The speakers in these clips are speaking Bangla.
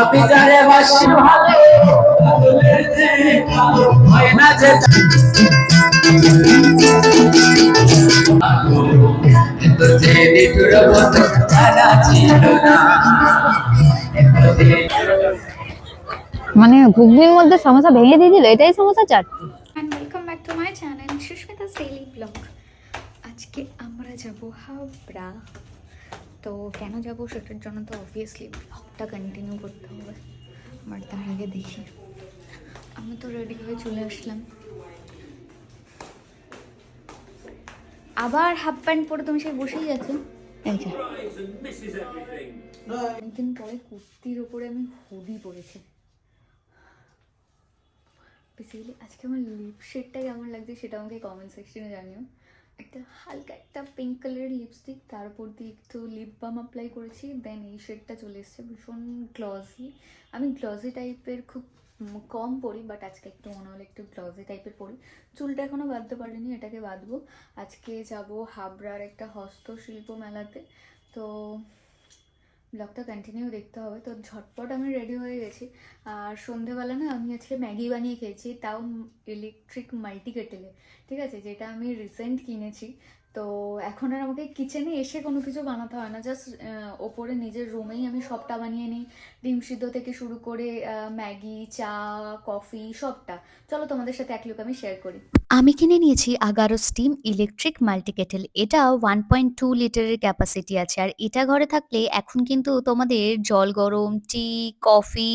আমি যারে বাসি ভালো। পাগলের যে কালো হয় না যে যে নিঠুর মতো জানা ছিল না মানে ঘুগনির মধ্যে সমস্যা ভেঙে দিয়ে দিল এটাই সমস্যা chaat. And welcome back to my channel Susmita's daily blog. আজকে আমরা যাব হাবড়া। তো কেন যাব সেটার জন্য তো অবভিয়াসলি ব্লগটা কন্টিনিউ করতে হবে। বাট তার আগে দেখি। আমি তো রেডি হয়ে চলে আসলাম। আবার হাফ প্যান্ট পরে তুমি সেই বসেই আছো? অনেকদিন পরে কুর্তির ওপরে আমি হুডি পরেছি। বেসিক্যালি আজকে আমার লিপ শেডটা কেমন লাগছে সেটা আমাকে কমেন্ট সেকশনে জানিও। একটা হালকা একটা পিঙ্ক কালারের লিপস্টিক তার উপর দিয়ে একটু লিপ বাম অ্যাপ্লাই করেছি দেন এই শেডটা চলে এসছে ভীষণ গ্লসি আমি গ্লসি টাইপের খুব কম পরি বাট আজকে একটু মনে হলো একটু গ্লসি টাইপের পরি। চুলটা এখনও বাঁধতে পারিনি, এটাকে বাঁধবো। আজকে যাব হাবড়ার একটা হস্তশিল্প মেলাতে। তো ব্লগটা কন্টিনিউ দেখতে হবে। তো ঝটপট আমি রেডি হয়ে গেছি। আর সন্ধেবেলা না আমি আজকে ম্যাগি বানিয়ে খেয়েছি, তাও ইলেকট্রিক মাল্টি কেটেলে ঠিক আছে যেটা আমি রিসেন্ট কিনেছি। তো এখন আর আমাকে কিচেনে এসে কোনো কিছু বানাতে হয় না। জাস্ট ওপরে নিজের রুমেই আমি সবটা বানিয়ে নিই। ডিম সিদ্ধ থেকে শুরু করে ম্যাগি চা কফি সবটা। চলো তোমাদের সাথে এক লোক আমি শেয়ার করি। আমি কিনে নিয়েছি আগারো স্টিম ইলেকট্রিক মাল্টিকেটেল এটা ওয়ান পয়েন্ট টু লিটারের ক্যাপাসিটি আছে। আর এটা ঘরে থাকলে এখন কিন্তু তোমাদের জল গরম টি কফি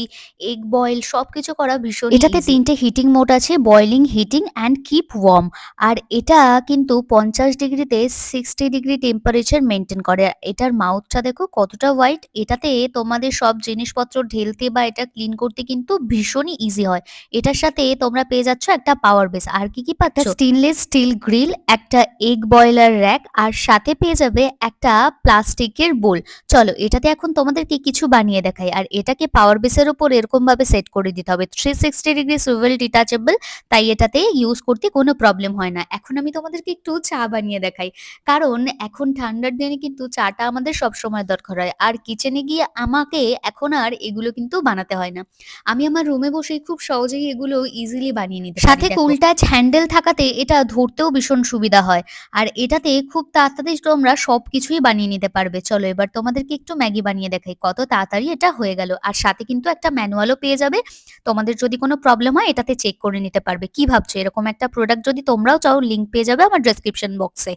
এগ বয়েল সব কিছু করা ভীষণ এটাতে তিনটে হিটিং মোড আছে boiling heating and keep warm আর এটা কিন্তু পঞ্চাশ ডিগ্রিতে সিক্সটি ডিগ্রি টেম্পারেচার মেনটেন করে। এটার মাউথটা দেখো কতটা হোয়াইট এটাতে তোমাদের সব জিনিসপত্র ঢেলতে বা এটা ক্লিন করতে কিন্তু ভীষণই ইজি হয়। এটার সাথে তোমরা পেয়ে যাচ্ছ একটা পাওয়ার বেস আর কি কি পাচ্ছ? স্টেনলেস স্টিল গ্রিল একটা এগ বয়লার র্যাক আর সাথে পেয়ে যাবে একটা প্লাস্টিকের বোল চলো, এটাতে এখন তোমাদেরকে কিছু বানিয়ে দেখাই। আর এটাকে পাওয়ার বেসের উপর এরকম ভাবে সেট করে দিতে হবে। Three sixty degree swivel detachable তাই এটাতে ইউজ করতে কোনো প্রবলেম হয় না। এখন আমি তোমাদেরকে একটু চা বানিয়ে দেখাই। কারণ এখন ঠান্ডার দিনে কিন্তু চাটা আমাদের সব সময় দরকার হয়। আর কিচেনে গিয়ে আমাকে এখন আর এগুলো কিন্তু বানাতে হয় না। আমি আমার রুমে বসে খুব সহজেই এগুলো ইজিলি বানিয়ে নিতে সাথে কুলটাচ হ্যান্ডেল থাকাতে এটা ধরতেও ভীষণ সুবিধা হয়। আর এটাতে খুব তাড়াতাড়ি তোমরা সবকিছুই বানিয়ে নিতে পারবে। চলো এবার তোমাদেরকে একটু ম্যাগি বানিয়ে দেখাই। কত তাড়াতাড়ি এটা হয়ে গেল। আর সাথে কিন্তু একটা ম্যানুয়ালও পেয়ে যাবে। তোমাদের যদি কোনো প্রবলেম হয় এটাতে চেক করে নিতে পারবে। কি ভাবছ? এরকম একটা প্রোডাক্ট যদি তোমরাও চাও লিংক পেয়ে যাবে আমার ডেসক্রিপশন বক্সে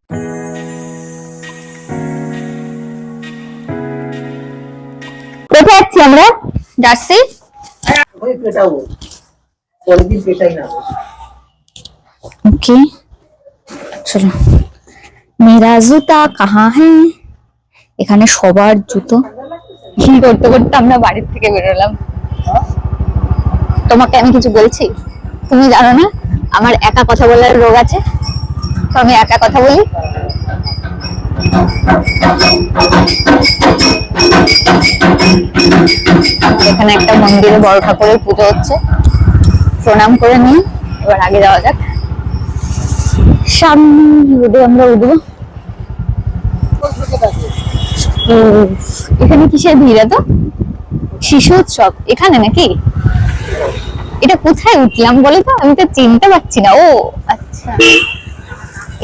কোথায় যাচ্ছি আমরা? যাচ্ছি ओके চলো। মেরা জুতা কাহা হ্যাঁ? এখানে সবার জুতো। করতে করতে আমরা বাড়ির থেকে বেরোলাম। তোমাকে আমি কিছু বলছি? তুমি জানো না? আমার একা কথা বলার রোগ আছে? তো আমি একা কথা বলি। এখানে একটা মন্দিরে বড় ঠাকুরের পুজো হচ্ছে। প্রণাম করে নিই এবার আগে যাওয়া যাক। সামনে আমরা উঠবো। এখানে কিসের ভিড় এত? শিশু উৎসব। এখানে নাকি? এটা কোথায় উঠলাম বলে তো আমি তো চিনতে পারছি না। ও আচ্ছা।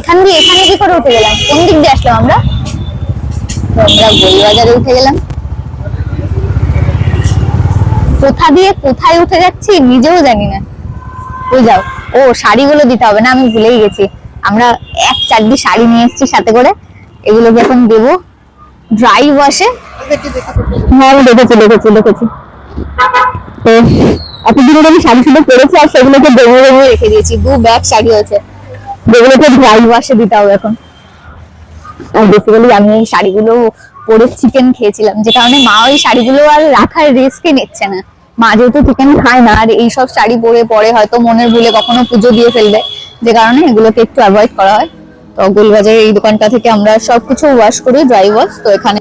এখান দিয়ে, এখানে কি করে উঠে গেলাম। কোন দিক দিয়ে আসলাম আমরা? আমরা বইবাজারে উঠে গেলাম। কোথা দিয়ে কোথায় উঠে যাচ্ছি নিজেও জানি না। ওই যাও। ও, শাড়িগুলো দিতে হবে না, আমি ভুলেই গেছি। আমরা এক চারটি শাড়ি নিয়ে এসেছি সাথে করে। এগুলো যখন দেবো ড্রাই ওয়াশে হ্যাঁ আমি দেখেছি দেখেছি দেখেছি। এতদিন আমি শাড়ি শুধু পরেছি আর সেগুলোকে ডেমে ডেমে রেখে দিয়েছি। দু ব্যাগ শাড়ি আছে যেগুলোকে ড্রাই ওয়াশে দিতে হবে এখন। আর বেসিক্যালি আমি এই শাড়িগুলো পরে চিকেন খেয়েছিলাম, যে কারণে মা ওই শাড়িগুলো আর রাখার রিস্কই নিচ্ছে না। মা যেহেতু চিকেন খায় না, আর এইসব শাড়ি পরে পরে হয়তো মনের ভুলে কখনো পুজো দিয়ে ফেলবে, যে কারণে এগুলোকে একটু অ্যাভয়েড করা হয়। তো গোলবাজারের এই দোকানটা থেকে আমরা সবকিছু ওয়াশ করি ড্রাই ওয়াশ তো এখানে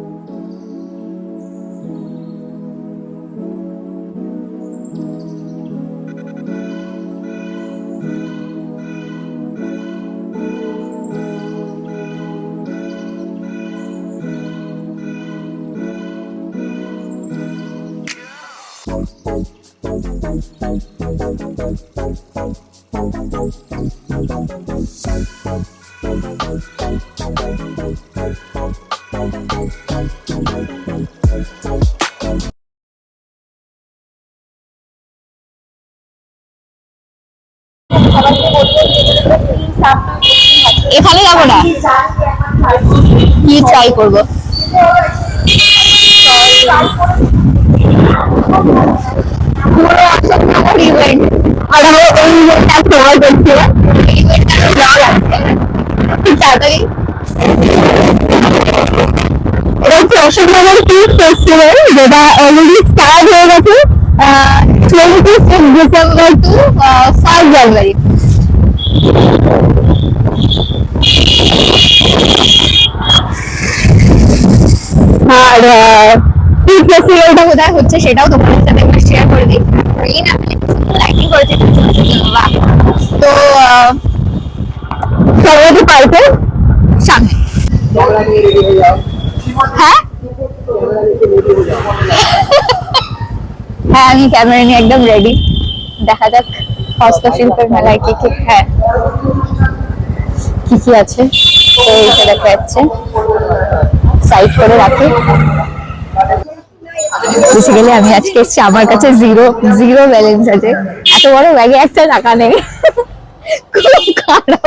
এখানে যাব না। কি ট্রাই করব? অশোকনগর পিস ফেস্টিভ্যাল যেটা অলরেডি স্টার্ট হয়ে গেছে twenty December to first January R peace ফেস্টিভ্যালটা কোথায় হচ্ছে সেটাও তোমাদের সাথে একটু শেয়ার করে দিই। না তো সরস্বতী হ্যাঁ হ্যাঁ আমি ক্যামেরা নিয়ে একদম রেডি দেখা যাক, হস্তশিল্পের মেলায় কি কি হ্যাঁ। কি কি আছে? তো এইটা দেখা যাচ্ছে। সাইড করে রাখি। বেসিক্যালি আমি আজকে এসেছি আমার কাছে জিরো জিরো ব্যালেন্স আছে। এত বড় ব্যাগে একটা টাকা নেই। খুব খারাপ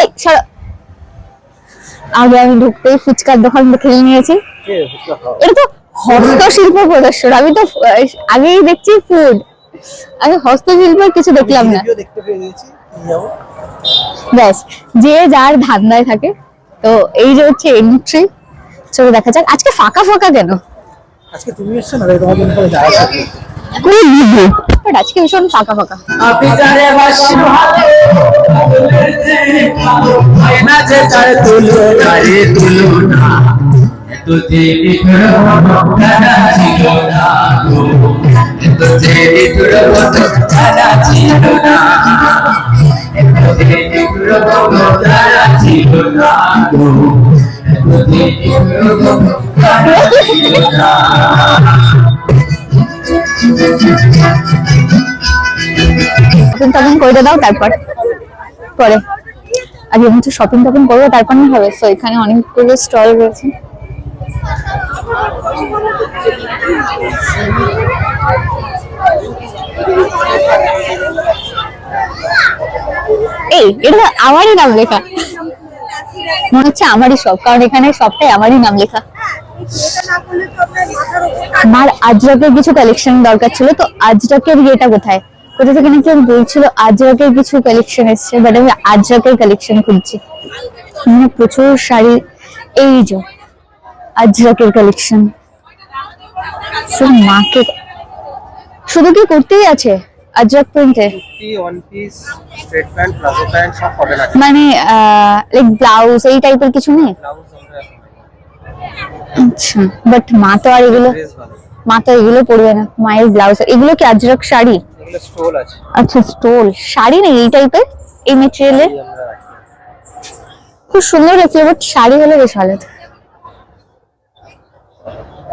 এই সরো। আগে আমি ঢুকতেই ফুচকার দোকান দেখে নিয়েছি। এটা তো হস্তশিল্প প্রদর্শন। আমি তো আগেই দেখছি ফুড আমি হস্তশিল্পের কিছু দেখলাম না। ব্যাস যে যার ধান্দায় থাকে। তো এই যে হচ্ছে এন্ট্রি চলো দেখা যাক। আজকে ফাঁকা ফাঁকা কেন? আজকে তুমি এসছো না? তোমার জন্য সবাই দাঁড়ায় থাকে খুবই busy। But আজকে ভীষণ ফাঁকা ফাঁকা। ছিল না। গো তুঝে বিছড়ো জানা ছিল না তুঝে বিছড়ো জানা ছিল না গো তুঝে বিছড়ো জানা ছিল না শপিং টপিং করে দাও, তারপর পরে। আগে হচ্ছে শপিং টপিং করব, তারপর না হবে। তো এখানে অনেকগুলো স্টল রয়েছে। এই, এটা আমারই নাম লেখা। মনে হচ্ছে আমারই সব, কারণ এখানে সবটাই আমারই নাম লেখা। আমার আজরাকের কিছু কালেকশন দরকার ছিল, তো আজরাকের ইয়েটা কোথায়? কোথা থেকে নাকি আমি বলছিল আজরাকের কিছু কালেকশন এসছে বাট আমি আজরাকের কালেকশন খুঁজছি মানে প্রচুর শাড়ি, এই যে, আজরাকের কালেকশন শুধু মাকে শুধু কি করতেই আছে? আজরাক আছে মানে লাইক ব্লাউজ এই টাইপের কিছু নেই? আচ্ছা বাট মা তো আর এগুলো মা তো এগুলো পরবে না। মায়ের ব্লাউজ এগুলো কি আজরাক শাড়ি? আচ্ছা স্টোল শাড়ি নেই এই টাইপের এই মেটেরিয়ালের খুব সুন্দর লাগছে বাট শাড়ি হলে বেশ ভালো।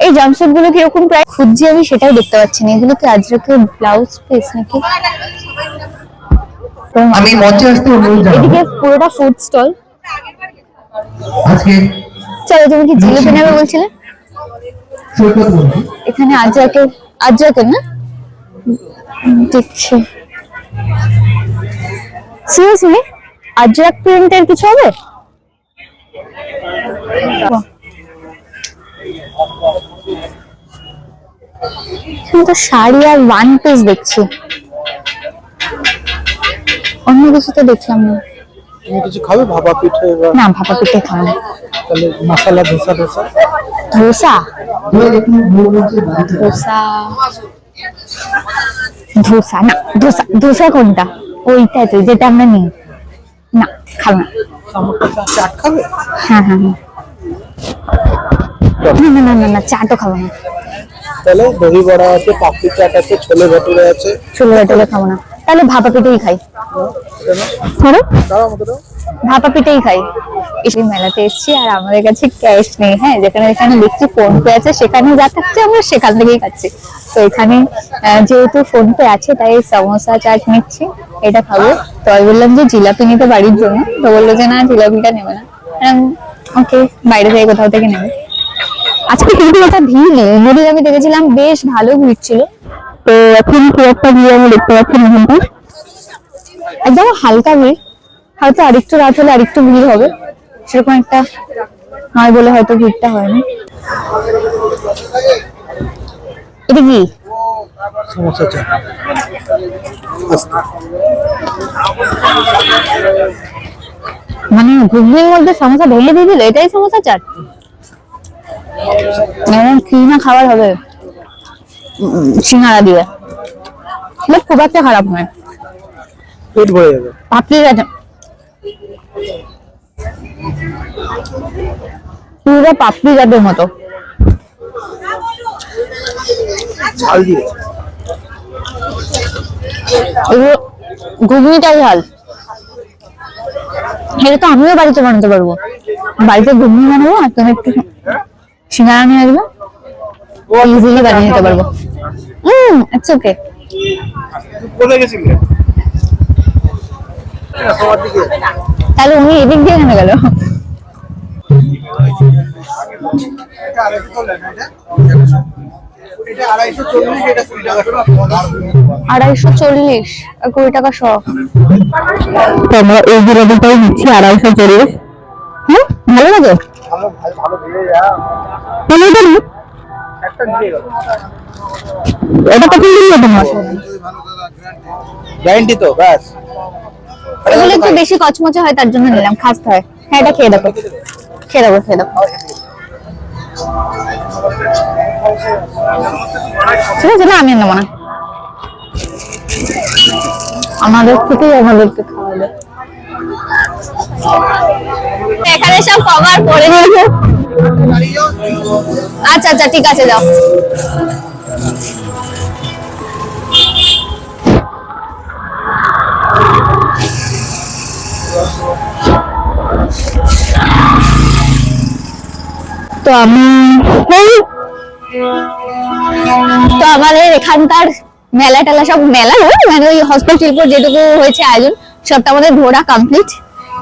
এই জামসুটগুলো কীরকম প্রায় খুঁজছি আমি? সেটাই দেখতে পাচ্ছি না। এগুলো কি আজরাকের ব্লাউজ পিস নাকি? আমি মঞ্চে আসতে অনুরোধ জানাব। এদিকে পুরোটা ফুড স্টল আজকে চলো তুমি কি জিলিপি নেবে বলছিলে? এখানে আজরাকের আজরাকের না? দেখছি। সিরিয়াসলি আজরাক প্রিন্টের কিছু হবে? তো শাড়ি আর ওয়ান পিস দেখছি। অন্য কিছু তো দেখলাম না। তুমি কিছু খাবে? ভাপা পিঠে বা না ভাপা পিঠে না। তাহলে মশলা ধোসা ধোসা? ধোসা? ধোসা। ধোসা না ধোসা ধোসা কোনটা? ওইটাই তো যেটা আমরা নিই। না খাব না। চাট খাবে? হ্যাঁ হ্যাঁ হ্যাঁ। না না না না না চাটও খাব না। তাহলে দহি বড়া আছে পাপড়ি চাট আছে ছোলে ভটুরে আছে। ছোলে ভেটলে খাব না। তাহলে ভাপা পিঠেই খাই। ধরো। ভাপা পিঠেই খাই। এই মেলাতে এসেছি আর আমাদের কাছে ক্যাশ নেই হ্যাঁ যেখানে যেখানে দেখছি ফোন পে আছে সেখানে যা থাকছে আমরা সেখান থেকেই খাচ্ছি। তো এখানে যেহেতু ফোন পে আছে তাই সমোসা চাট নিচ্ছি এটা খাব। তো আমি বললাম যে জিলাপি নিতে বাড়ির জন্য। তো বলল যে না জিলাপিটা নেবে না। ওকে বাইরে থেকে কোথাও থেকে নেবে। আজকে কিন্তু একটা ভিড় নেই। অন্যদিন আমি দেখেছিলাম বেশ ভালো ভিড় ছিল। তো এখন খুব একটা ভিড় আমি দেখতে পাচ্ছি না কিন্তু। একদম হালকা ভিড়। হয়তো আরেকটু রাত হলে আরেকটু ভিড় হবে। সেরকম একটা নয় বলে হয়তো ভিড়টা হয় না এটা কি? সমস্যা মানে ঘুগনির মধ্যে সমোসা ঢেলে দিয়ে দিল এটাই সমোসা চাট? এরকম কি না খাবার হবে? সিঙ্গারা দিয়ে বাট খুব একটা খারাপ নয়। পেট ভরে যাবে। পাপড়ি চাট পুরো পাপড়ি চাটের মতো। ঝাল দিয়ে। এগুলো ঘুগনিটাই ঝাল। এটা তো আমিও বাড়িতে বানাতে পারব। বাড়িতে ঘুগনি বানাবো আর তুমি একটু সিঙ্গারা নিয়ে আসবে? ইজিলি বানিয়ে নিতে পারব। হুম ইটস ওকে কোথায় গেছিলে? তাহলে উনি এদিক দিয়ে কেন গেল? আড়াইশো চল্লিশ কুড়ি টাকা আড়াইশো চল্লিশ আর কুড়ি টাকা শ। আমরা এই জিলাপিটাই নিচ্ছি আড়াইশো চল্লিশ। হ্যাঁ ভালো লাগে? এটা কত দিন তোমার। গ্যারান্টি তো ব্যাস। এগুলো একটু বেশি কচমচে হয় তার জন্য নিলাম খাসতে হয়। হ্যাঁ এটা খেয়ে দেখো। খেয়ে দেবো খেয়ে দেবো ঠিক আছে না আমি নেব না। আমাদের থেকেই আমাদেরকে খাওয়াবে এখানে সব কভার করে দিয়েছে। আচ্ছা আচ্ছা ঠিক আছে যাও। তো আমি এই, তো আমাদের এখানকার মেলা টেলা সব মেলা নয় মানে ওই হসপিটাল শিল্প যেটুকু হয়েছে আয়োজন সবটা আমাদের ঘোরা কমপ্লিট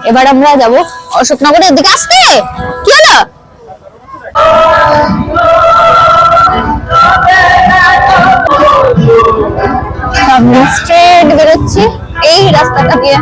এবার আমরা যাব অশোকনগরের দিকে। আসতে! কি হলো? আমরা স্ট্রেট বেরোচ্ছি। এই রাস্তাটা দিয়ে।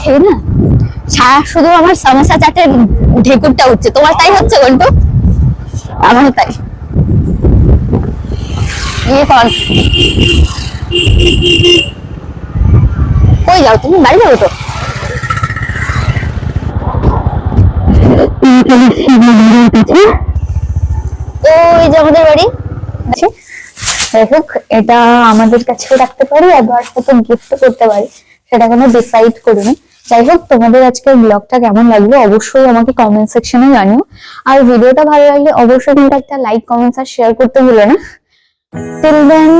খেয়ে না? সারা শুধু আমার সমস্যা চাটের ঢেকুরটা উঠছে। তোমার তাই হচ্ছে গন্টু আমারও তাই। ইয়ে কর কই যাও তুমি? বাড়ি যাব তো? ওই যে আমাদের বাড়ি। যাই হোক এটা আমাদের কাছেও রাখতে পারি আবার হয়তো গিফট করতে পারি। সেটা কোনো ডিসাইড করিনি। যাই হোক তোমাদের আজকের ব্লগটা কেমন লাগল অবশ্যই আমাকে কমেন্ট সেকশনে জানিও। আর ভিডিওটা ভালো লাগলে অবশ্যই কিন্তু একটা লাইক কমেন্টস আর শেয়ার করতে ভুলো না। টিল দেন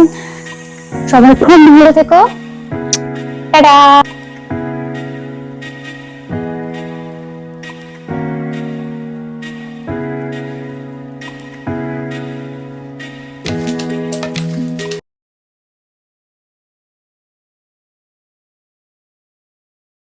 সবাই খুব ভালো থেকো। টাটা।